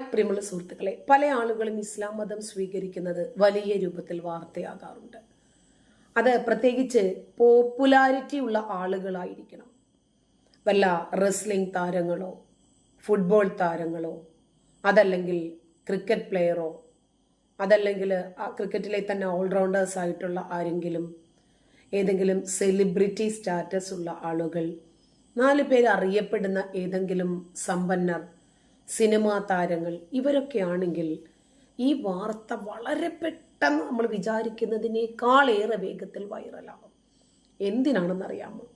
പ്രിയമുള്ള സുഹൃത്തുക്കളെ പല ആളുകളും ഇസ്ലാം മതം സ്വീകരിക്കുന്നത് വലിയ രൂപത്തിൽ വാർത്തയാകാറുണ്ട്. അത് പ്രത്യേകിച്ച് പോപ്പുലാരിറ്റി ഉള്ള ആളുകളായിരിക്കണം. വല്ല റെസ്ലിംഗ് താരങ്ങളോ ഫുട്ബോൾ താരങ്ങളോ അതല്ലെങ്കിൽ ക്രിക്കറ്റ് പ്ലെയറോ അതല്ലെങ്കിൽ ക്രിക്കറ്റിലെ തന്നെ ഓൾറൗണ്ടേഴ്സ് ആയിട്ടുള്ള ആരെങ്കിലും ഏതെങ്കിലും സെലിബ്രിറ്റി സ്റ്റാറ്റസ് ഉള്ള ആളുകൾ നാല് പേര് അറിയപ്പെടുന്ന ഏതെങ്കിലും സമ്പന്നർ സിനിമാ താരങ്ങൾ ഇവരൊക്കെയാണെങ്കിൽ ഈ വാർത്ത വളരെ പെട്ടെന്ന് നമ്മൾ വിചാരിക്കുന്നതിനേക്കാൾ ഏറെ വേഗത്തിൽ വൈറലാകും. എന്തിനാണെന്നറിയാമോ?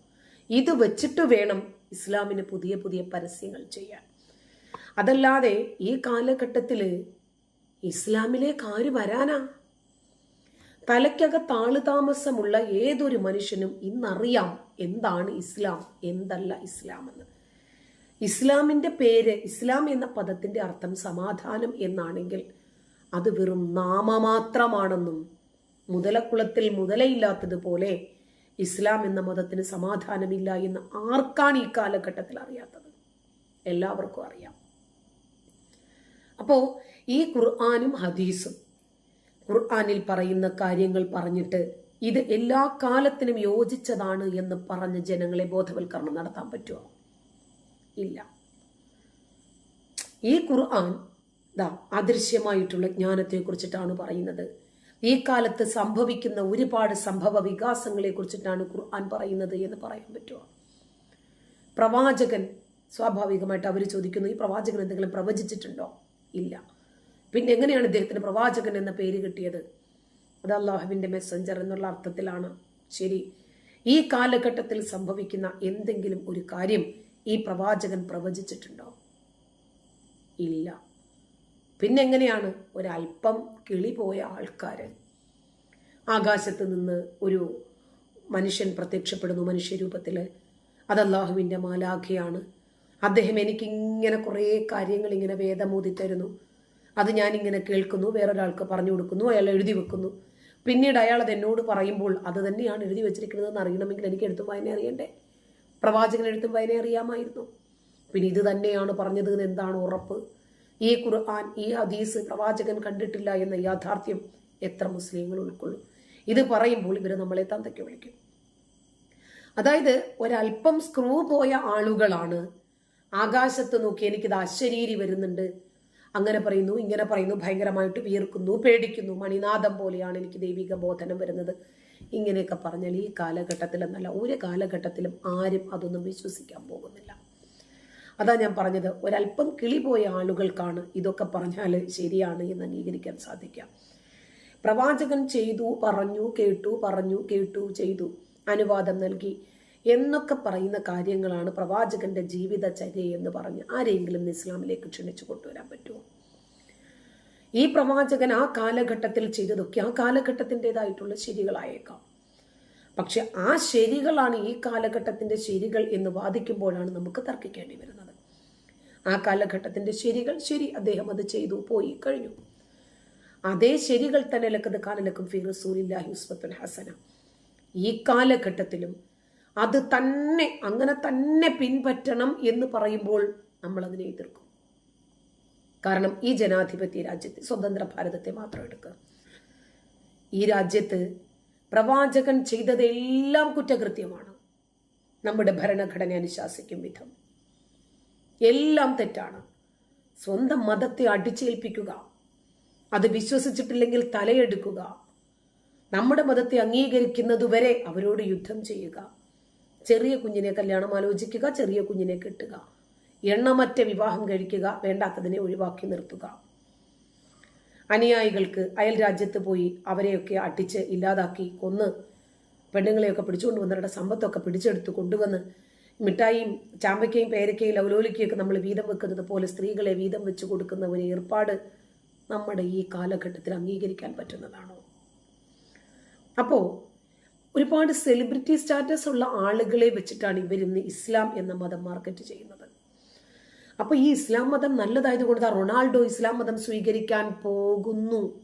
ഇത് വെച്ചിട്ട് വേണം ഇസ്ലാമിന് പുതിയ പുതിയ പരസ്യങ്ങൾ ചെയ്യാൻ. അതല്ലാതെ ഈ കാലഘട്ടത്തിൽ ഇസ്ലാമിലേക്ക് ആര് വരാനാ? തലയ്ക്കകത്ത് ആൾ താമസമുള്ള ഏതൊരു മനുഷ്യനും ഇന്നറിയാം എന്താണ് ഇസ്ലാം എന്തല്ല ഇസ്ലാം എന്ന് ഇസ്ലാമിന്റെ പേര് ഇസ്ലാം എന്ന പദത്തിന്റെ അർത്ഥം സമാധാനം എന്നാണെങ്കിൽ അത് വെറും നാമമാത്രമാണെന്നും മുതലക്കുളത്തിൽ മുതലയില്ലാത്തതുപോലെ ഇസ്ലാം എന്ന മതത്തിന് സമാധാനമില്ല എന്ന് ആർക്കാണ് ഈ കാലഘട്ടത്തിൽ അറിയാത്തത്? എല്ലാവർക്കും അറിയാം. അപ്പോൾ ഈ ഖുർആാനും ഹദീസും ഖുർആാനിൽ പറയുന്ന കാര്യങ്ങൾ പറഞ്ഞിട്ട് ഇത് എല്ലാ കാലത്തിനും യോജിച്ചതാണ് എന്ന് പറഞ്ഞ് ജനങ്ങളെ ബോധവൽക്കരണം നടത്താൻ പറ്റുമോ? ഇല്ല. ഈ ഖുർആൻ ദാ അദൃശ്യമായിട്ടുള്ള ജ്ഞാനത്തെ കുറിച്ചിട്ടാണ് പറയുന്നത്. ഈ കാലത്ത് സംഭവിക്കുന്ന ഒരുപാട് സംഭവ വികാസങ്ങളെ കുറിച്ചിട്ടാണ് ഖുർആൻ പറയുന്നത് എന്ന് പറയാൻ പറ്റുമോ പ്രവാചകൻ സ്വാഭാവികമായിട്ട് അവർ ചോദിക്കുന്നു ഈ പ്രവാചകൻ എന്തെങ്കിലും പ്രവചിച്ചിട്ടുണ്ടോ? ഇല്ല. പിന്നെ എങ്ങനെയാണ് ഇദ്ദേഹത്തിന് പ്രവാചകൻ എന്ന പേര് കിട്ടിയത്? അത് അള്ളാഹുവിന്റെ മെസ്സഞ്ചർ എന്നുള്ള അർത്ഥത്തിലാണ്. ശരി. ഈ കാലഘട്ടത്തിൽ സംഭവിക്കുന്ന എന്തെങ്കിലും ഒരു കാര്യം ഈ പ്രവാചകൻ പ്രവചിച്ചിട്ടുണ്ടോ? ഇല്ല. പിന്നെ എങ്ങനെയാണ് ഒരല്പം കിളി പോയ ആൾക്കാർ ആകാശത്ത് നിന്ന് ഒരു മനുഷ്യൻ പ്രത്യക്ഷപ്പെടുന്നു മനുഷ്യരൂപത്തിൽ അത് അള്ളാഹുവിന്റെ മാലാഖയാണ്. അദ്ദേഹം എനിക്ക് ഇങ്ങനെ കുറേ കാര്യങ്ങൾ ഇങ്ങനെ വേദമൂതി തരുന്നു അത് ഞാനിങ്ങനെ കേൾക്കുന്നു വേറൊരാൾക്ക് പറഞ്ഞു കൊടുക്കുന്നു അയാൾ എഴുതി വെക്കുന്നു. പിന്നീട് അയാൾ അത് എന്നോട് പറയുമ്പോൾ അത് തന്നെയാണ് എഴുതി വെച്ചിരിക്കുന്നതെന്ന് അറിയണമെങ്കിൽ എനിക്ക് എടുത്തു വായന അറിയണ്ടേ? പ്രവാചകൻ എഴുത്തും വായന അറിയാമായിരുന്നു. പിന്നെ ഇത് തന്നെയാണ് പറഞ്ഞത് എന്താണ് ഉറപ്പ്? ഈ ഖുർആൻ ഈ ഹദീസ് പ്രവാചകൻ കണ്ടിട്ടില്ല എന്ന യാഥാർത്ഥ്യം എത്ര മുസ്ലിങ്ങൾ ഉൾക്കൊള്ളും? ഇത് പറയുമ്പോൾ ഇവർ നമ്മളെ തന്തയ്ക്ക് വിളിക്കും. അതായത് ഒരല്പം സ്ക്രൂ പോയ ആളുകളാണ്. ആകാശത്ത് നോക്കി എനിക്കിത് അശരീരി വരുന്നുണ്ട്. അങ്ങനെ പറയുന്നു ഇങ്ങനെ പറയുന്നു ഭയങ്കരമായിട്ട് വീർക്കുന്നു പേടിക്കുന്നു. മണിനാഥം പോലെയാണ് എനിക്ക് ദൈവിക ബോധനം വരുന്നത്. ഇങ്ങനെയൊക്കെ പറഞ്ഞാൽ ഈ കാലഘട്ടത്തിലെന്നല്ല ഒരു കാലഘട്ടത്തിലും ആരും അതൊന്നും വിശ്വസിക്കാൻ പോകുന്നില്ല. അതാ ഞാൻ പറഞ്ഞത് ഒരല്പം കിളി പോയ ആളുകൾക്കാണ് ഇതൊക്കെ പറഞ്ഞാൽ ശരിയാണ് എന്ന് അംഗീകരിക്കാൻ സാധിക്കാം പ്രവാചകൻ ചെയ്തു പറഞ്ഞു കേട്ടു പറഞ്ഞു കേട്ടു ചെയ്തു അനുവാദം നൽകി എന്നൊക്കെ പറയുന്ന കാര്യങ്ങളാണ് പ്രവാചകന്റെ ജീവിതചര്യ എന്ന് പറഞ്ഞ് ആരെങ്കിലും ഇസ്ലാമിലേക്ക് ക്ഷണിച്ചു കൊണ്ടുവരാൻ പറ്റുമോ? ഈ പ്രവാചകൻ ആ കാലഘട്ടത്തിൽ ചെയ്തതൊക്കെ ആ കാലഘട്ടത്തിന്റെതായിട്ടുള്ള ശരികളായേക്കാം. പക്ഷെ ആ ശരികളാണ് ഈ കാലഘട്ടത്തിന്റെ ശരികൾ എന്ന് വാദിക്കുമ്പോഴാണ് നമുക്ക് തർക്കിക്കേണ്ടി വരുന്നത്. ആ കാലഘട്ടത്തിന്റെ ശരികൾ ശരി അദ്ദേഹം അത് ചെയ്തു പോയി കഴിഞ്ഞു. അതേ ശരികൾ തന്നെ ലക്കത് കാലലക്കും ഫി ഉസ്വത്തുൽ ഹസന. ഈ കാലഘട്ടത്തിലും അത് തന്നെ അങ്ങനെ തന്നെ പിൻപറ്റണം എന്ന് പറയുമ്പോൾ നമ്മൾ അതിനെ എതിർക്കും. കാരണം ഈ ജനാധിപത്യ രാജ്യത്തെ സ്വതന്ത്ര ഭാരതത്തെ മാത്രം എടുക്കുക. ഈ രാജ്യത്ത് പ്രവാചകൻ ചെയ്തതെല്ലാം കുറ്റകൃത്യമാണ്. നമ്മുടെ ഭരണഘടന അനുശാസിക്കും വിധം. എല്ലാം തെറ്റാണ്. സ്വന്തം മതത്തെ അടിച്ചേൽപ്പിക്കുക. അത് വിശ്വസിച്ചിട്ടില്ലെങ്കിൽ തലയെടുക്കുക. നമ്മുടെ മതത്തെ അംഗീകരിക്കുന്നതുവരെ അവരോട് യുദ്ധം ചെയ്യുക. ചെറിയ കുഞ്ഞിനെ കല്യാണം ആലോചിക്കുക ചെറിയ കുഞ്ഞിനെ കെട്ടുക. എണ്ണമറ്റ വിവാഹം കഴിക്കുക വേണ്ടാത്തതിനെ ഒഴിവാക്കി നിർത്തുക. അനുയായികൾക്ക് അയൽ രാജ്യത്ത് പോയി അവരെയൊക്കെ അട്ടിച്ച് ഇല്ലാതാക്കി കൊന്ന് പെണ്ണുങ്ങളെയൊക്കെ പിടിച്ചുകൊണ്ട് വന്നവരുടെ സമ്പത്തൊക്കെ പിടിച്ചെടുത്ത് കൊണ്ടുവന്ന് മിഠായിയും ചാമ്പയ്ക്കയും പേരക്കയും ലവലോലിക്കയൊക്കെ നമ്മൾ വീതം വെക്കുന്നത് പോലെ സ്ത്രീകളെ വീതം വെച്ച് കൊടുക്കുന്ന ഒരു ഏർപ്പാട് നമ്മുടെ ഈ കാലഘട്ടത്തിൽ അംഗീകരിക്കാൻ പറ്റുന്നതാണോ? അപ്പോൾ ഒരുപാട് സെലിബ്രിറ്റി സ്റ്റാറ്റസ് ഉള്ള ആളുകളെ വെച്ചിട്ടാണ് ഇവരിന്ന് ഇസ്ലാം എന്ന മതം മാർക്കറ്റ് ചെയ്യുന്നത്. അപ്പൊ ഈ ഇസ്ലാം മതം നല്ലതായതുകൊണ്ട് ദാ റൊണാൾഡോ ഇസ്ലാം മതം സ്വീകരിക്കാൻ പോകുന്നു.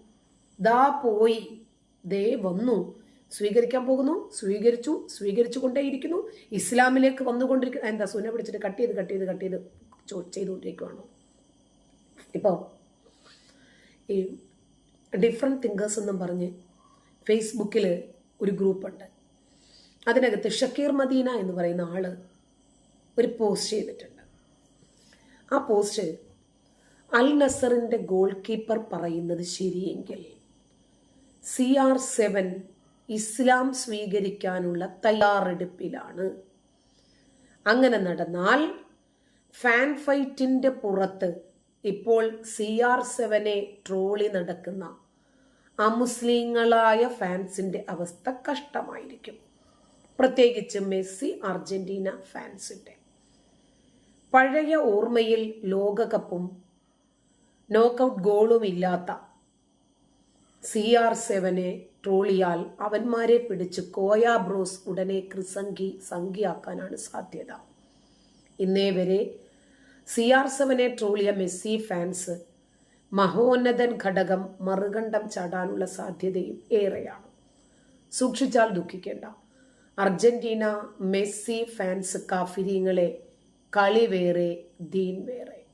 ദാ പോയി. ദേ വന്നു. സ്വീകരിക്കാൻ പോകുന്നു. സ്വീകരിച്ചു. സ്വീകരിച്ചു കൊണ്ടേയിരിക്കുന്നു. ഇസ്ലാമിലേക്ക് വന്നുകൊണ്ടിരിക്കുന്നു എന്താ സുന പിടിച്ചിട്ട് കട്ട് ചെയ്ത് കട്ട് ചെയ്ത് കട്ട് ചെയ്ത് ചെയ്തുകൊണ്ടിരിക്കുവാണോ. ഇപ്പോൾ ഈ ഡിഫറെന്റ് തിങ്കേഴ്സ് എന്നും പറഞ്ഞ് ഫേസ്ബുക്കിൽ ഒരു ഗ്രൂപ്പുണ്ട്. അതിനകത്ത് ഷക്കീർ മദീന എന്ന് പറയുന്ന ആൾ ഒരു പോസ്റ്റ് ചെയ്തിട്ടുണ്ട്. ആ പോസ്റ്റ് അൽ നസറിന്റെ ഗോൾ കീപ്പർ പറയുന്നത് ശരിയെങ്കിൽ സി ആർ സെവൻ ഇസ്ലാം സ്വീകരിക്കാനുള്ള തയ്യാറെടുപ്പിലാണ്. അങ്ങനെ നടന്നാൽ ഫാൻ ഫൈറ്റിന്റെ പുറത്ത് ഇപ്പോൾ സി ആർ സെവനെ ട്രോളി നടക്കുന്ന അമുസ്ലിങ്ങളായ ഫാൻസിന്റെ അവസ്ഥ കഷ്ടമായിരിക്കും. പ്രത്യേകിച്ച് മെസ്സി അർജന്റീന ഫാൻസിന്റെ പഴയ ഓർമ്മയിൽ ലോകകപ്പും നോക്കൌട്ട് ഗോളും ഇല്ലാത്ത സി ആർ സെവനെ ട്രോളിയാൽ അവന്മാരെ പിടിച്ച് കോയാ ബ്രോസ് ഉടനെ ക്രിസംഗി സംഖ്യയാക്കാനാണ് സാധ്യത. ഇന്നേ വരെ സി ആർ സെവനെ ട്രോളിയ മെസ്സി ഫാൻസ് മഹോന്നതൻ ഘടകം മറുകണ്ഠം ചാടാനുള്ള സാധ്യതയും ഏറെയാണ്. സൂക്ഷിച്ചാൽ ദുഃഖിക്കേണ്ട. അർജന്റീന മെസ്സി ഫാൻസ് കാഫിരിങ്ങളെ കളി വേറെ ദീൻ വേറെ.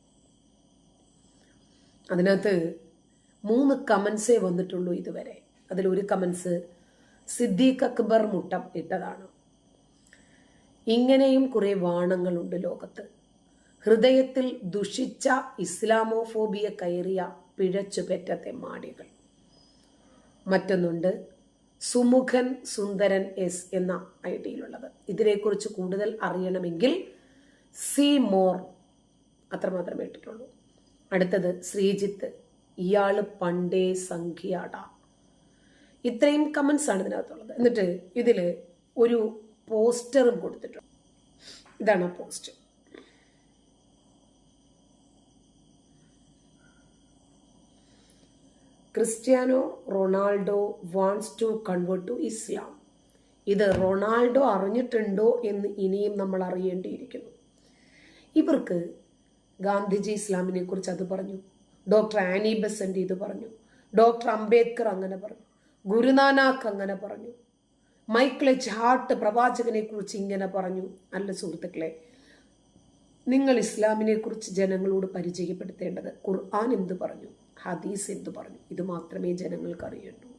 അതിനകത്ത് മൂന്ന് കമൻസേ വന്നിട്ടുള്ളൂ ഇതുവരെ. അതിലൊരു കമൻസ് സിദ്ദീഖ് അക്ബർ മുട്ടം ഇട്ടതാണ്. ഇങ്ങനെയും കുറെ വാണങ്ങളുണ്ട് ലോകത്ത്. ഹൃദയത്തിൽ ദുഷിച്ച ഇസ്ലാമോഫോബിയ കയറിയ പിഴച്ചുപെറ്റത്തെ മാടികൾ മറ്റൊന്നുണ്ട് സുമുഖൻ സുന്ദരൻ എസ് എന്ന ഐ ഡിയിലുള്ളത്. ഇതിനെക്കുറിച്ച് കൂടുതൽ അറിയണമെങ്കിൽ സി മോർ അത്രമാത്രമേ ഇട്ടിട്ടുള്ളൂ. അടുത്തത് ശ്രീജിത്ത് ഇയാൾ പണ്ടേ സംഖ്യാട ഇത്രയും കമൻസ് ആണ് ഇതിനകത്തുള്ളത്. എന്നിട്ട് ഇതിൽ ഒരു പോസ്റ്ററും കൊടുത്തിട്ടുണ്ട്. ഇതാണ് ആ post Cristiano Ronaldo wants to convert to Islam ഇത് റൊണാൾഡോ അറിഞ്ഞിട്ടുണ്ടോ എന്ന് ഇനിയും നമ്മൾ അറിയേണ്ടിയിരിക്കുന്നു. ഇവർക്ക് ഗാന്ധിജി ഇസ്ലാമിനെ കുറിച്ച് അത് പറഞ്ഞു. ഡോക്ടർ ആനി ബസന്റ് ഇത് പറഞ്ഞു. ഡോക്ടർ അംബേദ്കർ അങ്ങനെ പറഞ്ഞു. ഗുരുനാനാക്ക് അങ്ങനെ പറഞ്ഞു. മൈക്കിൾ ഹാർട്ട് പ്രവാചകനെ കുറിച്ച് ഇങ്ങനെ പറഞ്ഞു. അല്ല സുഹൃത്തുക്കളെ നിങ്ങൾ ഇസ്ലാമിനെ കുറിച്ച് ജനങ്ങളോട് പരിചയപ്പെടുത്തേണ്ടത് ഖുർആൻ എന്ത് പറഞ്ഞു ഹദീസ് എന്ത് പറഞ്ഞു ഇത് മാത്രമേ ജനങ്ങൾക്ക് അറിയുള്ളൂ.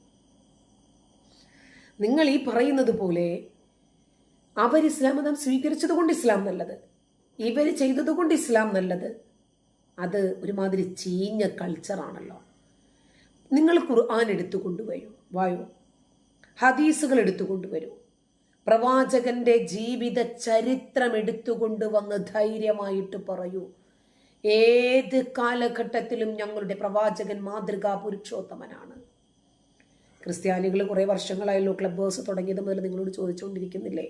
നിങ്ങൾ ഈ പറയുന്നത് പോലെ അവർ ഇസ്ലാം മതം സ്വീകരിച്ചത് കൊണ്ട് ഇസ്ലാം നല്ലത്. ഇവർ ചെയ്തതുകൊണ്ട് ഇസ്ലാം നല്ലത്. അത് ഒരുമാതിരി ചീഞ്ഞ കൾച്ചറാണല്ലോ നിങ്ങൾ ഖുർആൻ എടുത്തു കൊണ്ടുവരൂ വായോ. ഹദീസുകൾ എടുത്തു കൊണ്ടുവരൂ പ്രവാചകന്റെ ജീവിത ചരിത്രം എടുത്തുകൊണ്ടുവന്ന് ധൈര്യമായിട്ട് പറയൂ. ഏത് കാലഘട്ടത്തിലും ഞങ്ങളുടെ പ്രവാചകൻ മാതൃകാ പുരുഷോത്തമനാണ്. ക്രിസ്ത്യാനികൾ കുറേ വർഷങ്ങളായല്ലോ ക്ലബ് ഹൗസ് തുടങ്ങിയത് മുതൽ നിങ്ങളോട് ചോദിച്ചുകൊണ്ടിരിക്കുന്നില്ലേ?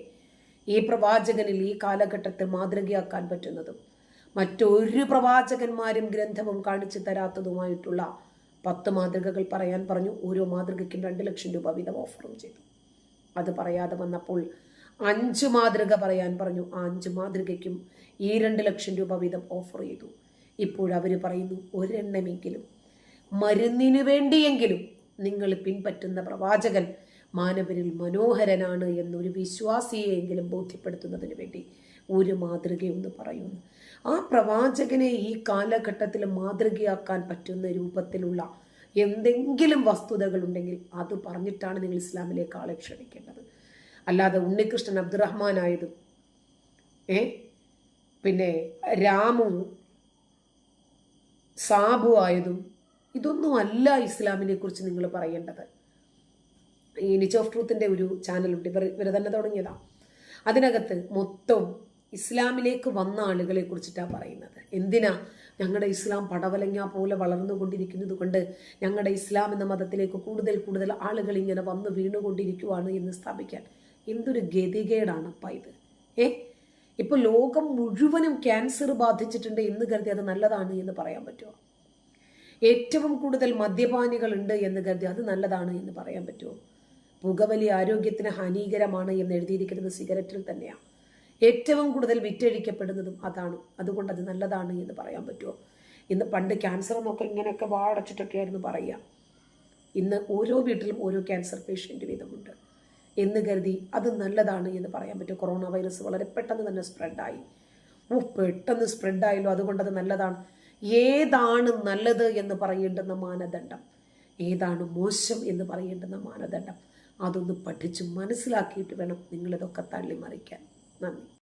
ഈ പ്രവാചകനിൽ ഈ കാലഘട്ടത്തെ മാതൃകയാക്കാൻ പറ്റുന്നതും മറ്റൊരു പ്രവാചകന്മാരും ഗ്രന്ഥവും കാണിച്ചു തരാത്തതുമായിട്ടുള്ള പത്ത് മാതൃകകൾ പറയാൻ പറഞ്ഞു. ഓരോ മാതൃകയ്ക്കും രണ്ട് ലക്ഷം രൂപ വീതം ഓഫറും ചെയ്തു. അത് പറയാതെ വന്നപ്പോൾ അഞ്ച് മാതൃക പറയാൻ പറഞ്ഞു. ആ അഞ്ച് മാതൃകയ്ക്കും ഈ രണ്ട് ലക്ഷം രൂപ വീതം ഓഫർ ചെയ്തു. ഇപ്പോഴവർ പറയുന്നു ഒരെണ്ണമെങ്കിലും മരുന്നിനു വേണ്ടിയെങ്കിലും നിങ്ങൾ പിൻപറ്റുന്ന പ്രവാചകൻ മാനവരിൽ മനോഹരനാണ് എന്നൊരു വിശ്വാസിയെങ്കിലും ബോധ്യപ്പെടുത്തുന്നതിന് വേണ്ടി ഒരു മാതൃകയൊന്ന് പറയുന്നു. ആ പ്രവാചകനെ ഈ കാലഘട്ടത്തിൽ മാതൃകയാക്കാൻ പറ്റുന്ന രൂപത്തിലുള്ള എന്തെങ്കിലും വസ്തുതകൾ ഉണ്ടെങ്കിൽ അത് പറഞ്ഞിട്ടാണ് നിങ്ങൾ ഇസ്ലാമിലേക്ക് ആളെ ക്ഷണിക്കേണ്ടത്. അല്ലാതെ ഉണ്ണികൃഷ്ണൻ അബ്ദുറഹ്മാൻ ആയതും ഏ? പിന്നെ രാമു സാബു ആയതും ഇതൊന്നും അല്ല ഇസ്ലാമിനെ കുറിച്ച് നിങ്ങൾ പറയേണ്ടത്. ഈ നിച്ച് ഓഫ് ട്രൂത്തിന്റെ ഒരു ചാനലുണ്ട് ഇവർ ഇവർ തന്നെ തുടങ്ങിയതാ. അതിനകത്ത് മൊത്തം ഇസ്ലാമിലേക്ക് വന്ന ആളുകളെ കുറിച്ചിട്ടാണ് പറയുന്നത്. എന്തിനാ ഞങ്ങളുടെ ഇസ്ലാം പടവലങ്ങ പോലെ വളർന്നുകൊണ്ടിരിക്കുന്നത് കൊണ്ട് ഞങ്ങളുടെ ഇസ്ലാം എന്ന മതത്തിലേക്ക് കൂടുതൽ കൂടുതൽ ആളുകൾ ഇങ്ങനെ വന്ന് വീണുകൊണ്ടിരിക്കുവാണ് എന്ന് സ്ഥാപിക്കാൻ എന്തൊരു ഗതികേടാണപ്പ ഇത്. ഏ? ഇപ്പൊ ലോകം മുഴുവനും ക്യാൻസർ ബാധിച്ചിട്ടുണ്ട് എന്ന് കരുതി അത് നല്ലതാണ് എന്ന് പറയാൻ പറ്റുമോ ഏറ്റവും കൂടുതൽ മദ്യപാനികൾ ഉണ്ട് എന്ന് കരുതി അത് നല്ലതാണ് എന്ന് പറയാൻ പറ്റുമോ പുകവലി ആരോഗ്യത്തിന് ഹാനികരമാണ് എന്ന് എഴുതിയിരിക്കുന്നത് സിഗരറ്റിൽ തന്നെയാണ്. ഏറ്റവും കൂടുതൽ വിറ്റഴിക്കപ്പെടുന്നതും അതാണ്. അതുകൊണ്ട് അത് നല്ലതാണ് എന്ന് പറയാൻ പറ്റുമോ? ഇന്ന് പണ്ട് ക്യാൻസർ എന്നൊക്കെ ഇങ്ങനെയൊക്കെ വാടച്ചിട്ടൊക്കെ ആയിരുന്നു പറയുക. ഇന്ന് ഓരോ വീട്ടിലും ഓരോ ക്യാൻസർ പേഷ്യന്റ് വീതമുണ്ട്. എന്ന് കരുതി അത് നല്ലതാണ് എന്ന് പറയാൻ പറ്റും കൊറോണ വൈറസ് വളരെ പെട്ടെന്ന് തന്നെ സ്പ്രെഡായി ഓ പെട്ടെന്ന് സ്പ്രെഡായല്ലോ അതുകൊണ്ടത് അത് നല്ലതാണ്. ഏതാണ് നല്ലത് എന്ന് പറയേണ്ടുന്ന മാനദണ്ഡം? ഏതാണ് മോശം എന്ന് പറയേണ്ടുന്ന മാനദണ്ഡം? അതൊന്ന് പഠിച്ച് മനസ്സിലാക്കിയിട്ട് വേണം നിങ്ങളിതൊക്കെ തള്ളിമറിക്കാൻ. നന്ദി.